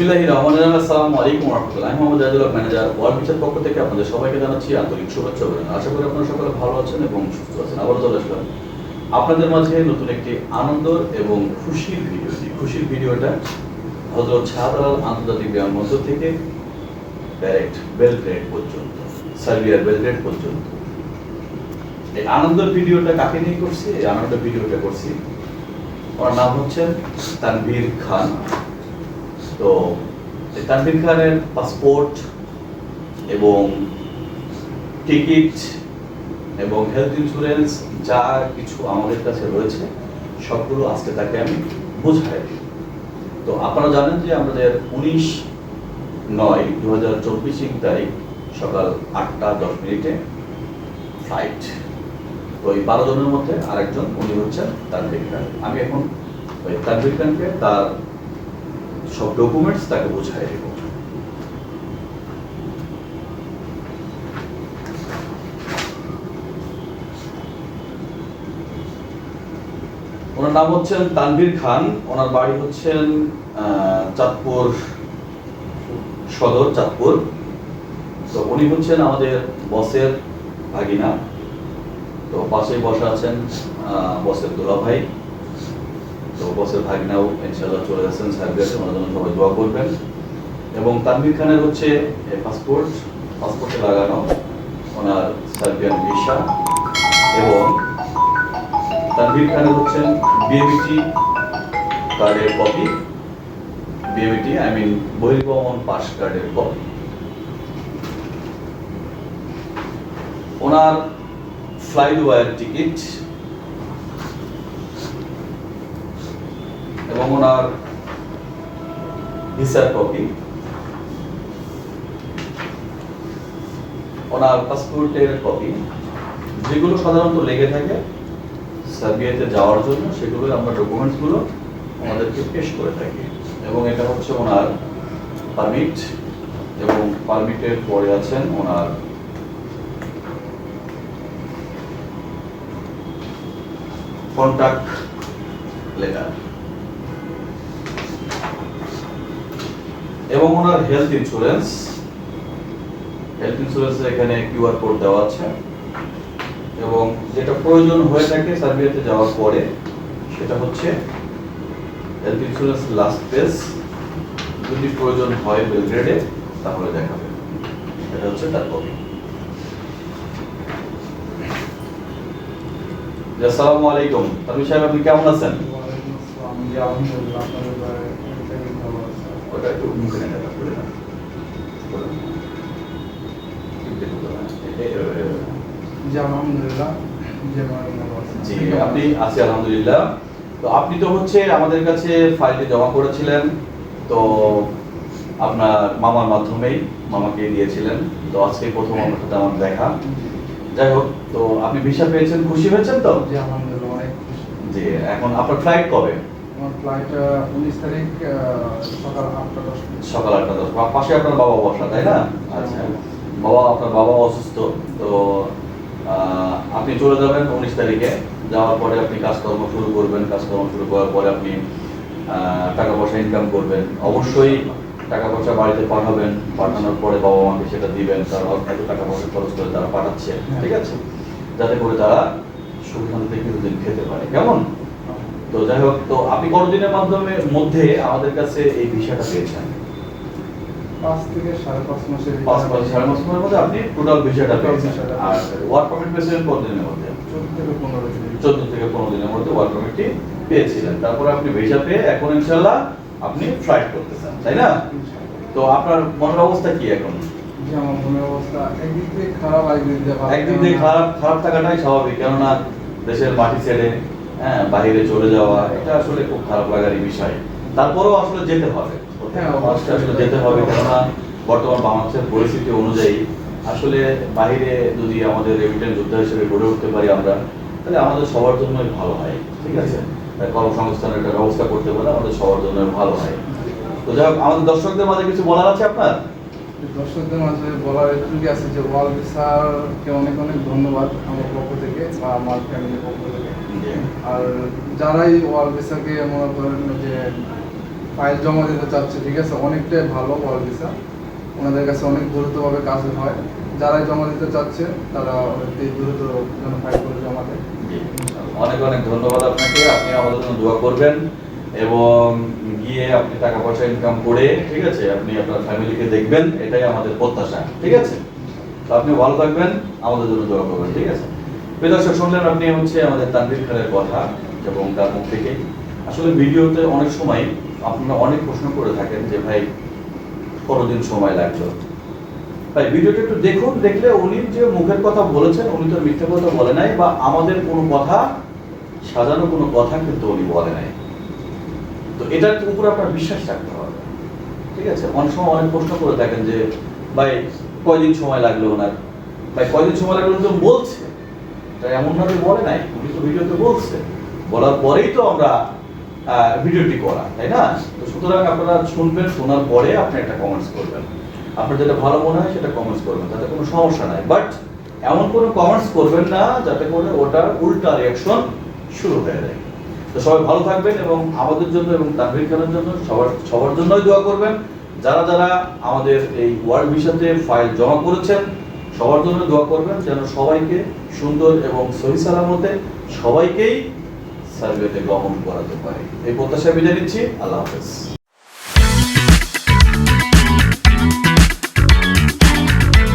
বিসমিল্লাহির রহমানির রহিম। আসসালামু আলাইকুম আমি মোহাম্মদ ম্যানেজার ওয়ার্ল্ড বিচার পক্ষ থেকে আপনাদের সবাইকে জানাচ্ছি আন্তরিক শুভেচ্ছা। আশা করি আপনারা সকলে ভালো আছেন এবং সুস্থ আছেন। আবার চলে আসলাম আপনাদের মাঝে নতুন একটি আনন্দ এবং খুশির ভিডিও খুশির ভিডিওটা হজরত আন্তর্জাতিক বিমানবন্দর থেকে ডাইরেক্ট বেলগ্রেড পর্যন্ত সার্বিয়ার বেলগ্রেড পর্যন্ত। এই আনন্দের ভিডিওটা কাকে নিয়ে করছি? এই আনন্দের ভিডিওটা করছি। ওর নাম হচ্ছে তানভীর খান। তো তানভীর খানের পাসপোর্ট এবং টিকিট এবং হেলথ ইন্স্যুরেন্স যা কিছু আমাদের কাছে রয়েছে, সবগুলো আজকে তাকে আমি বুঝাই তো আপনারা জানেন যে আমাদের উনিশ নয় দু হাজার চব্বিশ তারিখ সকাল আটটা দশ মিনিটে ফ্লাইট তো এই বারো জনের মধ্যে আরেকজন, উনি হচ্ছেন তানভীর খান। আমি এখন ওই তানভীর খানকে তার সব ডকুমেন্টস তাকে বোঝাই দেব ওনার নাম হচ্ছেন তানভীর খান, ওনার বাড়ি হচ্ছেন চাঁদপুর, সদর চাঁদপুর। তো উনি হচ্ছেন আমাদের বসের ভাগিনা। তো পাশেই বসা আছেন বসের দুলা ভাই তো ভাগনাও ইনশাআল্লাহ চলে যাচ্ছেন সার্ভিসে ওনার জন্য সবাই দোয়া করবেন। এবং তানভীর খানের হচ্ছে পাসপোর্ট, পাসপোর্টে লাগানো ওনার সার্বিয়ান ভিসা এবং তানভীর খানের হচ্ছেন বিএবিটি কার্ডের কপি বিএবিটি আই মিন বহির্গমন পাস কার্ডের কপি ওনার ফ্লাইট ওয়ার টিকিট ওনার ভিসার কপি ওনার পাসপোর্টের কপি যেগুলো সাধারণত লেগে থাকে সার্বিয়াতে যাওয়ার জন্য সেগুলো আমরা ডকুমেন্টসগুলো আমাদেরকে পেশ করে থাকি। এবং এটা হচ্ছে ওনার পারমিট এবং পারমিটের পরে আছেন ওনার কন্ট্যাক্ট লেটার এবং ওনার হেলথ ইন্স্যুরেন্স হেলথ ইন্স্যুরেন্স এখানে কিউআর কোড দেওয়া আছে। এবং যেটা প্রয়োজন হয়ে থাকে সার্বিয়াতে যাওয়ার পরে, সেটা হচ্ছে হেলথ ইন্স্যুরেন্স লাস্ট পেজ যদি প্রয়োজন হয় বেলগ্রেডে তাহলে দেখাবে। এটা হচ্ছে তার কপি আসসালামু আলাইকুম। তানভীর সাহেব, আপনি কেমন আছেন? আলহামদুলিল্লাহ আপনাদের দয়ায় অনেকটাই ভালো ওটা একটু মুখে নেন এটা জি আপনি আছি আলহামদুলিল্লাহ। তো আপনি তো হচ্ছে আমাদের কাছে ফাইলটি জমা করেছিলেন। তো আপনার মামার মাধ্যমেই মামাকে দিয়েছিলেন। তো আজকে প্রথম আমার সাথে আমার দেখা। যাই হোক তো আপনি ভিসা পেয়েছেন খুশি হয়েছেন তো? জি আলহামদুলিল্লাহ অনেক জি এখন আপনার ফ্লাইট কবে? আমার ফ্লাইট উনিশ তারিখ সকাল আটটা দশ সকাল আটটা দশ পাশে আপনার বাবা বসা তাই না? আচ্ছা। বাবা আপনার বাবা অসুস্থ তো আপনি চলে যাবেন উনিশ তারিখে। যাওয়ার পরে আপনি কাজকর্ম শুরু করবেন কাজকর্ম শুরু করার পরে আপনি টাকা পয়সা ইনকাম করবেন। অবশ্যই টাকা পয়সা বাড়িতে পাঠাবেন। পাঠানোর পরে বাবা মাকে সেটা দিবেন তারা এত টাকা পয়সা খরচ করে তারা পাঠাচ্ছে ঠিক আছে? যাতে করে তারা সুখ শান্তিতে কিছুদিন খেতে পারে। কেমন? তো যাই হোক তো আপনি কতদিনের মাধ্যমে মধ্যে আমাদের কাছে এই ভিসাটা পেয়েছেন? পাঁচ থেকে সাড়ে পাঁচ মাসের পাঁচ মাস সাড়ে মাস সময়ের মধ্যে আপনি টোটাল ভিসাটা পেয়েছেন। আর ওয়ার্ক পারমিট পেয়েছিলেন কতদিনের মধ্যে? চোদ্দ থেকে পনেরো থেকে দিনের মধ্যে ওয়ার্ক পারমিটটি পেয়েছিলেন। তারপরে আপনি ভিসা পেয়ে এখন ইনশাল্লাহ আপনি ফ্লাইট করতেছেন তাই না? তো আপনার মনের অবস্থা কি এখন? আমার মনের অবস্থা একদিক থেকে খারাপ একদিক দিয়ে খারাপ খারাপ থাকাটাই স্বাভাবিক। কেননা দেশের মাটি ছেড়ে হ্যাঁ বাইরে চলে যাওয়া এটা আসলে খুব খারাপ লাগারই বিষয়। তারপরেও আসলে যেতে হবে। হ্যাঁ, আসলে যেতে হবে কেননা বর্তমান বাংলাদেশের পরিস্থিতি অনুযায়ী আসলে বাইরে যদি আমাদের রেমিটেন্স যোদ্ধা হিসেবে গড়ে উঠতে পারি আমরা তাহলে আমাদের সবার জন্যই ভালো হয় ঠিক আছে? তাই কর্মসংস্থানের একটা ব্যবস্থা করতে পারলে আমাদের সবার জন্য ভালো হয়। তো যাই হোক আমাদের দর্শকদের মাঝে কিছু বলার আছে আপনার? দর্শকদের মাঝে বলার একটুকি আছে যে ওয়ার্ল্ড স্যারকে অনেক অনেক ধন্যবাদ আমার পক্ষ থেকে বা আমার ফ্যামিলির পক্ষ থেকে। আর যারাই ওয়ার্ল্ড ভিসাকে মনে করেন যে ফাইল জমা দিতে চাচ্ছে, ঠিক আছে? অনেকটাই ভালো ওয়ার্ল্ড ভিসা। ওনাদের কাছে অনেক দ্রুতভাবে কাজ হয়। যারাই জমা দিতে চাচ্ছে, তারা অনেকটাই দ্রুত যেন ফাইল করে জমা দেয়। অনেক অনেক ধন্যবাদ আপনাকে। আপনি আমাদের জন্য দোয়া করবেন এবং গিয়ে আপনি টাকা পয়সা ইনকাম করে, ঠিক আছে? আপনি আপনার ফ্যামিলিকে দেখবেন। এটাই আমাদের প্রত্যাশা, ঠিক আছে? তো আপনি ভালো থাকবেন। আমাদের জন্য দোয়া করবেন, ঠিক আছে? প্রিয় দর্শক, শুনলেন আপনি হচ্ছে আমাদের তানভীর খানের কথা এবং তার মুখ থেকে আসলে ভিডিওতে অনেক সময় আপনারা অনেক প্রশ্ন করে থাকেন যে, ভাই, কতদিন সময় লাগল? ভাই, ভিডিওটা একটু দেখুন, দেখলে উনি যে মুখের কথা বলেছেন, উনি তো মিথ্যা কথা বলে নাই বা আমাদের কোনো কথা, সাজানো কোনো কথা কিন্তু উনি বলে নাই। তো এটার উপরে আপনার বিশ্বাস রাখতে হবে। ঠিক আছে? অনেক সময় অনেক প্রশ্ন করে থাকেন যে, ভাই, কয়দিন সময় লাগল ওনার? ভাই, কয়দিন সময় লাগল তো বলছে। তাই এমন ভাবে বলে নাই, উনি তো ভিডিওতে বলছে। বলার পরেই তো আমরা ভিডিওটি করা, তাই না? তো সুতরাং আপনারা শুনবেন, শোনার পরে আপনি একটা কমেন্টস করবেন। আপনার যেটা ভালো মনে হয় সেটা কমেন্টস করবেন, তাতে কোনো সমস্যা নাই। বাট এমন কোনো কমেন্টস করবেন না, যাতে করে ওটার উল্টা রিয়াকশন শুরু হয়ে যায়। তো সবাই ভালো থাকবেন এবং আমাদের জন্য এবং তানভীর খানের জন্য সবার সবার জন্যই দোয়া করবেন। যারা যারা আমাদের এই ওয়ার্ল্ড ভিসাতে ফাইল জমা করেছেন সবার জন্য দোয়া করবেন যেন সবাইকে সুন্দর এবং সহি সালামতে সবাইকেই সার্ভেতে গমন করাতে পারে। এই প্রত্যাশা বিদায় নিচ্ছি। আল্লাহ হাফেজ।